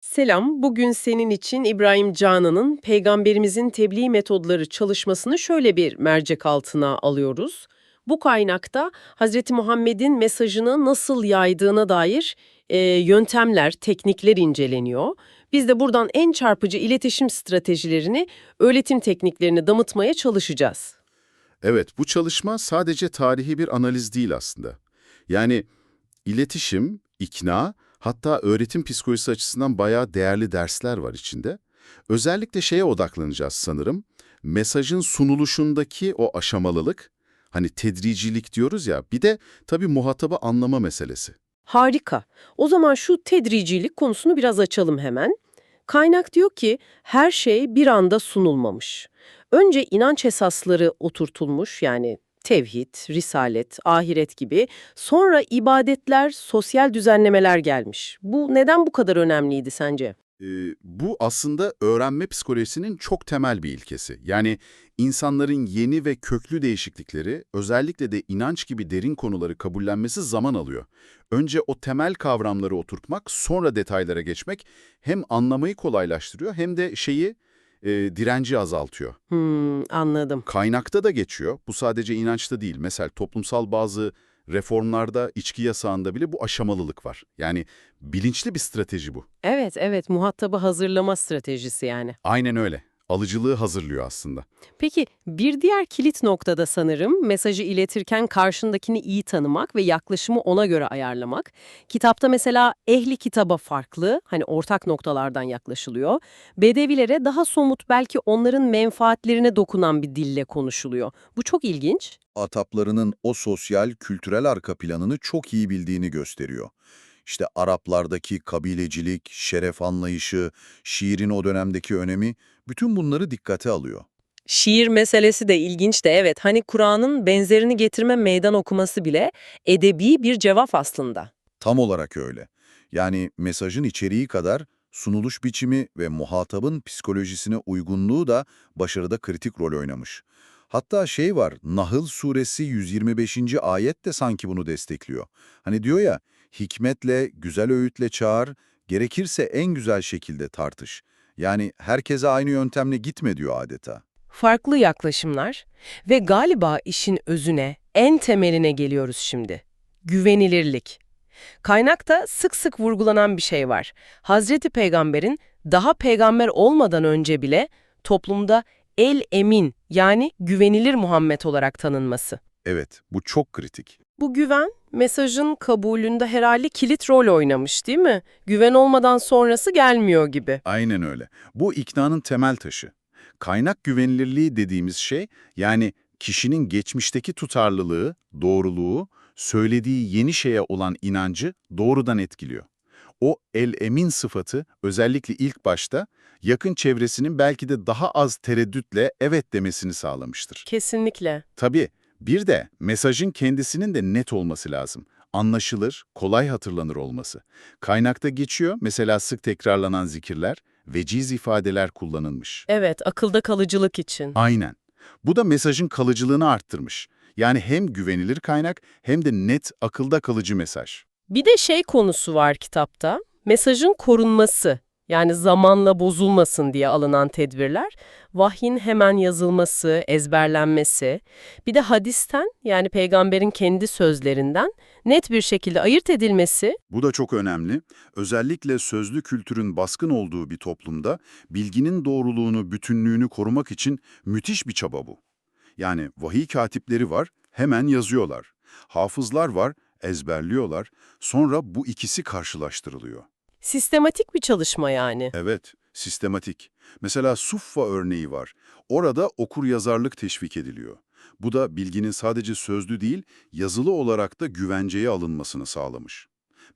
Selam, bugün senin için İbrahim Canan'ın Peygamberimizin Tebliğ Metodları çalışmasını şöyle bir mercek altına alıyoruz. Bu kaynakta Hz. Muhammed'in mesajını nasıl yaydığına dair e, yöntemler, teknikler inceleniyor. Biz de buradan en çarpıcı iletişim stratejilerini, öğretim tekniklerini damıtmaya çalışacağız. Evet, bu çalışma sadece tarihi bir analiz değil aslında. Yani iletişim, ikna, hatta öğretim psikolojisi açısından bayağı değerli dersler var içinde. Özellikle şeye odaklanacağız sanırım. Mesajın sunuluşundaki o aşamalılık, hani tedricilik diyoruz ya, bir de tabii muhatabı anlama meselesi. Harika. O zaman şu tedricilik konusunu biraz açalım hemen. Kaynak diyor ki her şey bir anda sunulmamış. Önce inanç esasları oturtulmuş yani tevhid, risalet, ahiret gibi. Sonra ibadetler, sosyal düzenlemeler gelmiş. Bu neden bu kadar önemliydi sence? Ee, bu aslında öğrenme psikolojisinin çok temel bir ilkesi. Yani insanların yeni ve köklü değişiklikleri, özellikle de inanç gibi derin konuları kabullenmesi zaman alıyor. Önce o temel kavramları oturtmak, sonra detaylara geçmek hem anlamayı kolaylaştırıyor hem de şeyi, e, direnci azaltıyor. Hmm, anladım. Kaynakta da geçiyor. Bu sadece inançta değil. Mesela toplumsal bazı reformlarda, içki yasağında bile bu aşamalılık var. Yani bilinçli bir strateji bu. Evet, evet muhatabı hazırlama stratejisi yani. Aynen öyle. Alıcılığı hazırlıyor aslında. Peki bir diğer kilit noktada sanırım mesajı iletirken karşındakini iyi tanımak ve yaklaşımı ona göre ayarlamak. Kitapta mesela ehli kitaba farklı, hani ortak noktalardan yaklaşılıyor. Bedevilere daha somut belki onların menfaatlerine dokunan bir dille konuşuluyor. Bu çok ilginç. ataplarının o sosyal, kültürel arka planını çok iyi bildiğini gösteriyor. İşte Araplardaki kabilecilik, şeref anlayışı, şiirin o dönemdeki önemi, bütün bunları dikkate alıyor. Şiir meselesi de ilginç de evet hani Kur'an'ın benzerini getirme meydan okuması bile edebi bir cevap aslında. Tam olarak öyle. Yani mesajın içeriği kadar sunuluş biçimi ve muhatabın psikolojisine uygunluğu da başarıda kritik rol oynamış. Hatta şey var, Nahl suresi 125. ayet de sanki bunu destekliyor. Hani diyor ya, hikmetle, güzel öğütle çağır, gerekirse en güzel şekilde tartış. Yani herkese aynı yöntemle gitme diyor adeta. Farklı yaklaşımlar ve galiba işin özüne, en temeline geliyoruz şimdi. Güvenilirlik. Kaynakta sık sık vurgulanan bir şey var. Hazreti Peygamber'in daha peygamber olmadan önce bile toplumda el emin yani güvenilir Muhammed olarak tanınması. Evet, bu çok kritik. Bu güven mesajın kabulünde herhalde kilit rol oynamış değil mi? Güven olmadan sonrası gelmiyor gibi. Aynen öyle. Bu iknanın temel taşı. Kaynak güvenilirliği dediğimiz şey, yani kişinin geçmişteki tutarlılığı, doğruluğu, söylediği yeni şeye olan inancı doğrudan etkiliyor. O el-emin sıfatı özellikle ilk başta yakın çevresinin belki de daha az tereddütle evet demesini sağlamıştır. Kesinlikle. Tabii bir de mesajın kendisinin de net olması lazım. Anlaşılır, kolay hatırlanır olması. Kaynakta geçiyor mesela sık tekrarlanan zikirler, veciz ifadeler kullanılmış. Evet, akılda kalıcılık için. Aynen. Bu da mesajın kalıcılığını arttırmış. Yani hem güvenilir kaynak hem de net akılda kalıcı mesaj. Bir de şey konusu var kitapta. Mesajın korunması. Yani zamanla bozulmasın diye alınan tedbirler. Vahyin hemen yazılması, ezberlenmesi. Bir de hadisten yani peygamberin kendi sözlerinden net bir şekilde ayırt edilmesi. Bu da çok önemli. Özellikle sözlü kültürün baskın olduğu bir toplumda bilginin doğruluğunu, bütünlüğünü korumak için müthiş bir çaba bu. Yani vahiy katipleri var, hemen yazıyorlar. Hafızlar var, ezberliyorlar. Sonra bu ikisi karşılaştırılıyor. Sistematik bir çalışma yani. Evet, sistematik. Mesela Suffa örneği var. Orada okur yazarlık teşvik ediliyor. Bu da bilginin sadece sözlü değil, yazılı olarak da güvenceye alınmasını sağlamış.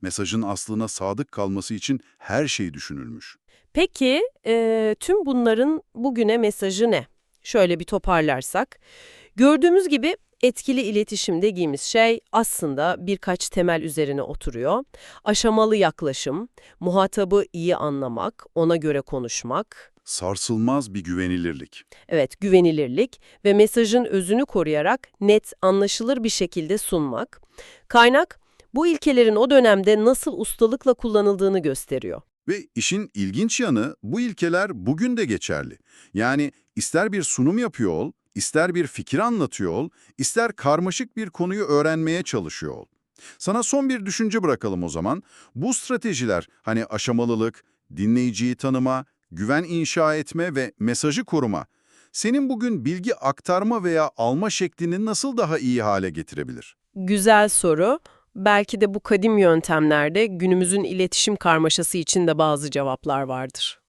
Mesajın aslına sadık kalması için her şey düşünülmüş. Peki e, tüm bunların bugüne mesajı ne? Şöyle bir toparlarsak. Gördüğümüz gibi etkili iletişim dediğimiz şey aslında birkaç temel üzerine oturuyor. Aşamalı yaklaşım, muhatabı iyi anlamak, ona göre konuşmak, Sarsılmaz bir güvenilirlik. evet güvenilirlik ve mesajın özünü koruyarak net, anlaşılır bir şekilde sunmak. Kaynak bu ilkelerin o dönemde nasıl ustalıkla kullanıldığını gösteriyor. Ve işin ilginç yanı bu ilkeler bugün de geçerli. Yani ister bir sunum yapıyor ol, ister bir fikir anlatıyor ol, ister karmaşık bir konuyu öğrenmeye çalışıyor ol. Sana son bir düşünce bırakalım o zaman. Bu stratejiler hani aşamalılık, dinleyiciyi tanıma, güven inşa etme ve mesajı koruma senin bugün bilgi aktarma veya alma şeklini nasıl daha iyi hale getirebilir? Güzel soru. Belki de bu kadim yöntemlerde günümüzün iletişim karmaşası için de bazı cevaplar vardır.